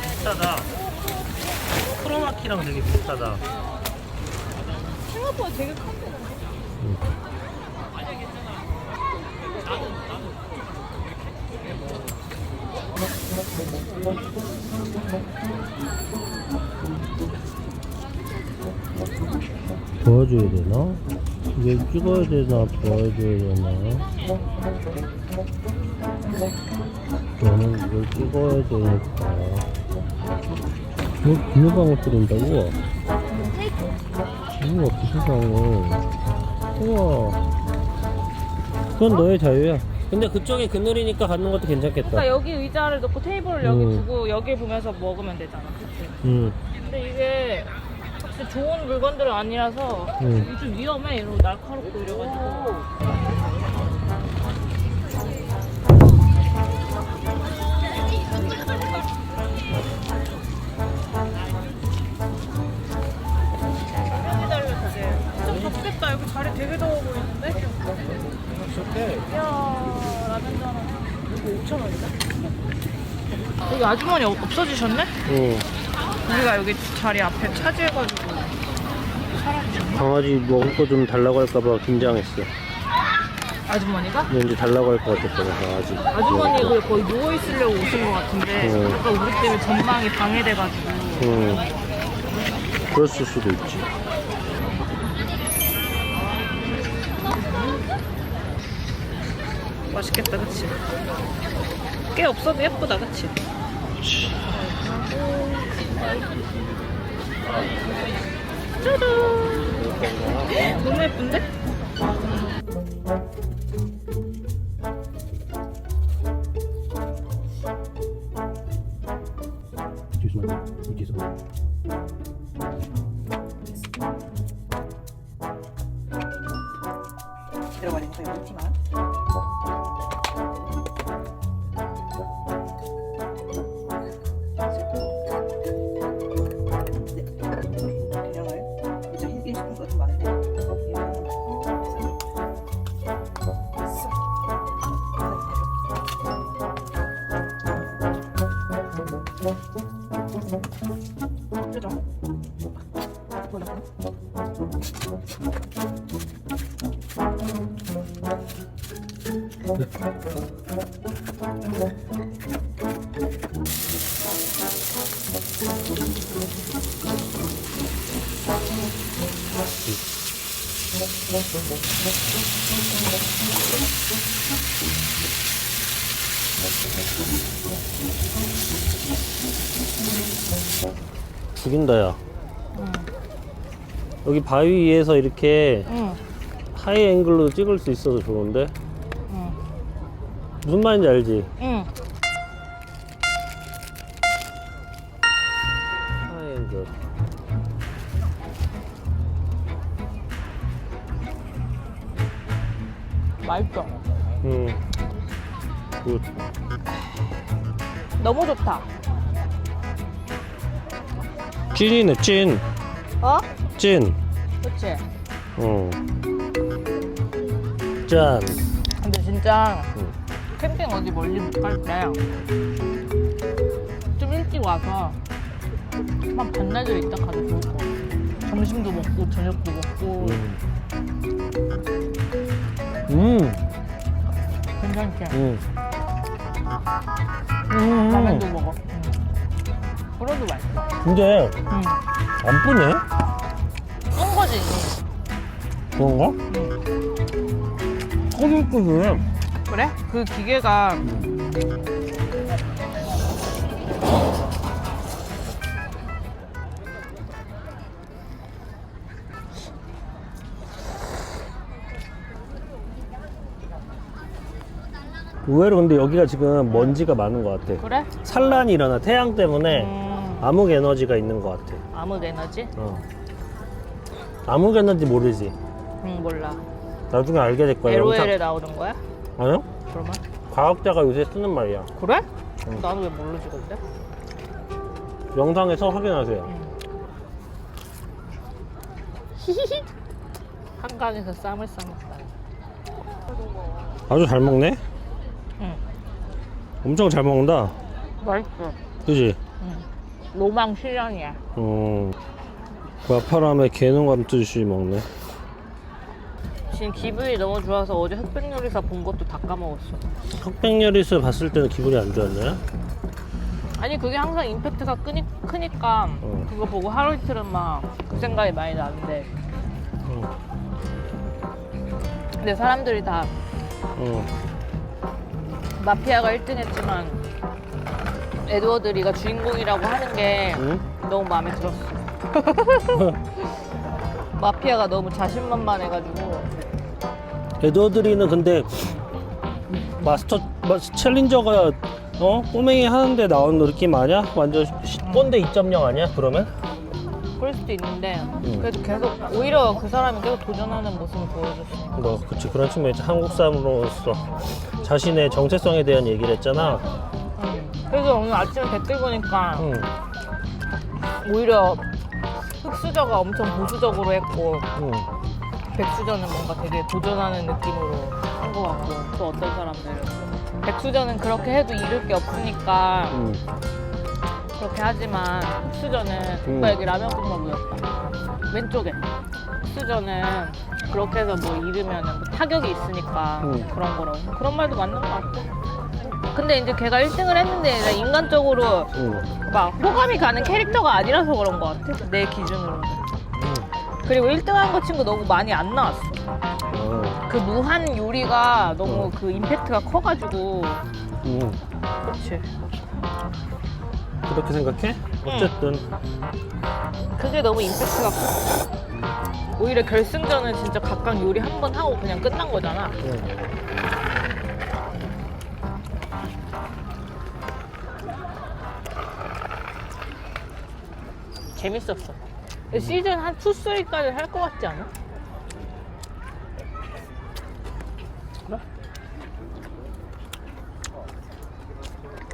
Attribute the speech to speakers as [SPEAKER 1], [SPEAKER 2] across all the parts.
[SPEAKER 1] 비슷하다. 크로마키랑 되게 비슷하다.
[SPEAKER 2] 생각보다 되게 큰데.
[SPEAKER 1] 도와줘야 되나? 이걸 찍어야 되나 도와줘야 되나? 저는 이걸 찍어야 되니까 뭐 비누방울 뿌린다고? 우와 그 세상에 우와 그건 너의 자유야 근데 그쪽에 그늘이니까 갖는 것도 괜찮겠다
[SPEAKER 2] 그러니까 여기 의자를 놓고 테이블을 여기
[SPEAKER 1] 음.
[SPEAKER 2] 두고 여기 보면서 먹으면 되잖아. 그치?
[SPEAKER 1] 응
[SPEAKER 2] 근데 이게 확실히 좋은 물건들은 아니라서
[SPEAKER 1] 음.
[SPEAKER 2] 좀 위험해. 이러고 날카롭고 이래가지고. 여기 자리 되게 더워 보이는데? 이야, 라면도 하나. 이거 5천 원이다. 여기 아주머니 없- 없어지셨네?
[SPEAKER 1] 응.
[SPEAKER 2] 우리가 여기 자리 앞에 차지해가지고 사라지셨네.
[SPEAKER 1] 강아지 먹을 거 좀 달라고 할까봐 긴장했어
[SPEAKER 2] 아주머니가?
[SPEAKER 1] 왠지 달라고 할 것 같았거든 강아지
[SPEAKER 2] 아주머니 그 거의 누워 있으려고 오신 것 같은데
[SPEAKER 1] 어.
[SPEAKER 2] 아까 우리 때문에 전망이 방해돼가지고
[SPEAKER 1] 응 그랬을 수도 있지
[SPEAKER 2] 맛있겠다, 그치? 꽤 없어도 예쁘다, 그치? 짜잔! 너무 예쁜데?
[SPEAKER 3] 들어가는 거예요, 물티만.
[SPEAKER 1] 죽인다 야. 여기 바위 위에서 이렇게
[SPEAKER 2] 응,
[SPEAKER 1] 하이 앵글로 찍을 수 있어서 좋은데?
[SPEAKER 2] 응,
[SPEAKER 1] 무슨 말인지 알지?
[SPEAKER 2] 응.
[SPEAKER 1] 하이 앵글
[SPEAKER 2] 맛있어.
[SPEAKER 1] 응 굿.
[SPEAKER 2] 너무 좋다.
[SPEAKER 1] 찐이네 찐
[SPEAKER 2] 어?
[SPEAKER 1] 찐. 응. 짠.
[SPEAKER 2] 근데 진짜
[SPEAKER 1] 응.
[SPEAKER 2] 캠핑 어디 멀리 못 갈 때 좀 일찍 와서 한 반나절 있다 가도 좋을 것 같아. 점심도 먹고 저녁도 먹고
[SPEAKER 1] 음. 음.
[SPEAKER 2] 괜찮게
[SPEAKER 1] 음. 음.
[SPEAKER 2] 라면도 먹어. 응. 그래도 맛있어.
[SPEAKER 1] 근데
[SPEAKER 2] 응.
[SPEAKER 1] 안 뿌네?
[SPEAKER 2] 끈 거지.
[SPEAKER 1] 그런가?
[SPEAKER 2] 응.
[SPEAKER 1] 꼬들꼬들해.
[SPEAKER 2] 그래? 그 기계가
[SPEAKER 1] 의외로 근데 여기가 지금 먼지가 많은 것 같아.
[SPEAKER 2] 그래?
[SPEAKER 1] 산란이 일어나 태양 때문에
[SPEAKER 2] 음,
[SPEAKER 1] 암흑 에너지가 있는 것 같아.
[SPEAKER 2] 암흑 에너지?
[SPEAKER 1] 어. 암흑 에너지 모르지?
[SPEAKER 2] 응 몰라.
[SPEAKER 1] 나중에 알게 될 거야.
[SPEAKER 2] LOL에 나오는 거야?
[SPEAKER 1] 아니요?
[SPEAKER 2] 그러면?
[SPEAKER 1] 과학자가 요새 쓰는 말이야.
[SPEAKER 2] 그래?
[SPEAKER 1] 응.
[SPEAKER 2] 나도 왜 모르지 근데?
[SPEAKER 1] 영상에서 확인하세요.
[SPEAKER 2] 응. 히히히. 한강에서 쌈을 싸먹다.
[SPEAKER 1] 아주 잘 먹네?
[SPEAKER 2] 응.
[SPEAKER 1] 엄청 잘 먹는다.
[SPEAKER 2] 맛있어.
[SPEAKER 1] 그지?
[SPEAKER 2] 응. 로망 실현이야.
[SPEAKER 1] 어. 마파람에 개는 감듯이 먹네.
[SPEAKER 2] 지금 기분이 너무 좋아서 어제 흑백요리사 본 것도 다 까먹었어.
[SPEAKER 1] 흑백요리스 봤을 때는 기분이 안 좋았나요?
[SPEAKER 2] 아니 그게 항상 임팩트가 끄니, 크니까
[SPEAKER 1] 어.
[SPEAKER 2] 그거 보고 하루 이틀은 막 그 생각이 많이 나는데
[SPEAKER 1] 어.
[SPEAKER 2] 근데 사람들이 다
[SPEAKER 1] 어.
[SPEAKER 2] 마피아가 1등 했지만 에드워드 리가 주인공이라고 하는 게
[SPEAKER 1] 응?
[SPEAKER 2] 너무 마음에 들었어. 마피아가 너무 자신만만해가지고
[SPEAKER 1] 에드워드리는 근데 마스터 마, 챌린저가 어 꼬맹이 하는데 나온 느낌 아니야? 완전 시- 꼰대 2.0 아니야? 그러면?
[SPEAKER 2] 그럴 수도 있는데
[SPEAKER 1] 응.
[SPEAKER 2] 그래도 계속 오히려 그 사람이 계속 도전하는 모습을 보여줬어.
[SPEAKER 1] 뭐 그치 그런 측면에서 한국 사람으로서 자신의 정체성에 대한 얘기를 했잖아.
[SPEAKER 2] 응. 그래서 오늘 아침에 댓글 보니까
[SPEAKER 1] 응.
[SPEAKER 2] 오히려 흑수저가 엄청 보수적으로 했고
[SPEAKER 1] 응.
[SPEAKER 2] 백수저는 뭔가 되게 도전하는 느낌으로 한 것 같고 또 어떤 사람들은 백수저는 그렇게 해도 잃을 게 없으니까
[SPEAKER 1] 응.
[SPEAKER 2] 그렇게 하지만 흑수저는
[SPEAKER 1] 음.
[SPEAKER 2] 오빠 여기 라면 국물 묻었다 왼쪽에 흑수저는 그렇게 해서 뭐 잃으면 뭐 타격이 있으니까
[SPEAKER 1] 음.
[SPEAKER 2] 그런 거라고 그런 말도 맞는 것 같고 근데 이제 걔가 1등을 했는데 인간적으로
[SPEAKER 1] 응.
[SPEAKER 2] 막 호감이 가는 캐릭터가 아니라서 그런 것 같아 내 기준으로는
[SPEAKER 1] 응.
[SPEAKER 2] 그리고 1등한 거 친구 너무 많이 안 나왔어
[SPEAKER 1] 어.
[SPEAKER 2] 그 무한 요리가 너무
[SPEAKER 1] 어.
[SPEAKER 2] 그 임팩트가 커가지고
[SPEAKER 1] 응.
[SPEAKER 2] 그렇지
[SPEAKER 1] 그렇게 생각해? 어쨌든
[SPEAKER 2] 그게 너무 임팩트가 커 오히려 결승전은 진짜 각각 요리 한 번 하고 그냥 끝난 거잖아
[SPEAKER 1] 응.
[SPEAKER 2] 재밌었어 시즌 한 2, 3까지 할 것 같지 않아?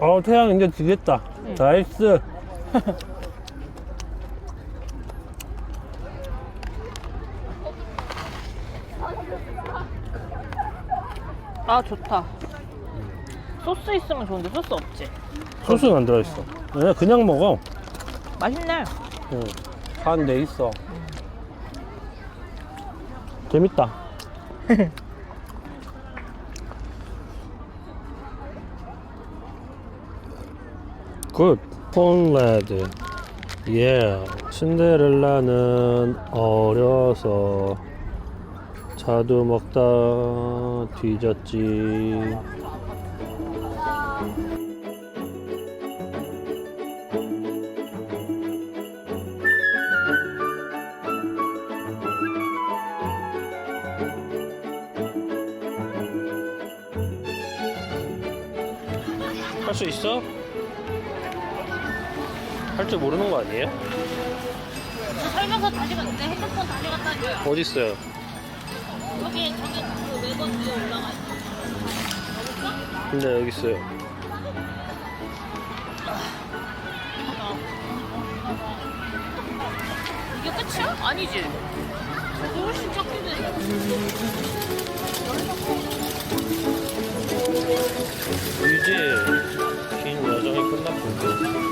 [SPEAKER 1] 어 태양 이제 지겠다.
[SPEAKER 2] 응.
[SPEAKER 1] 나이스.
[SPEAKER 2] 아 좋다 소스 있으면 좋은데 소스 없지
[SPEAKER 1] 소스는 안 들어있어. 그냥 그냥 먹어.
[SPEAKER 2] 맛있네
[SPEAKER 1] 응. 간돼 있어. 재밌다. 굿. 폰레드. 예. 신데렐라는 어려서 자두 먹다 뒤졌지. 할 수 있어? 할 줄 모르는 거 아니에요?
[SPEAKER 2] 설명서 다시 갔, 내 핸드폰 다시 갖다 줘요
[SPEAKER 1] 어디 있어요?
[SPEAKER 2] 여기 저기 그 매건 위에 올라가 있어
[SPEAKER 1] 근데 여기 있어요.
[SPEAKER 2] 이게 끝이야? 아니지 저거 훨씬 해
[SPEAKER 1] 이제 생각보다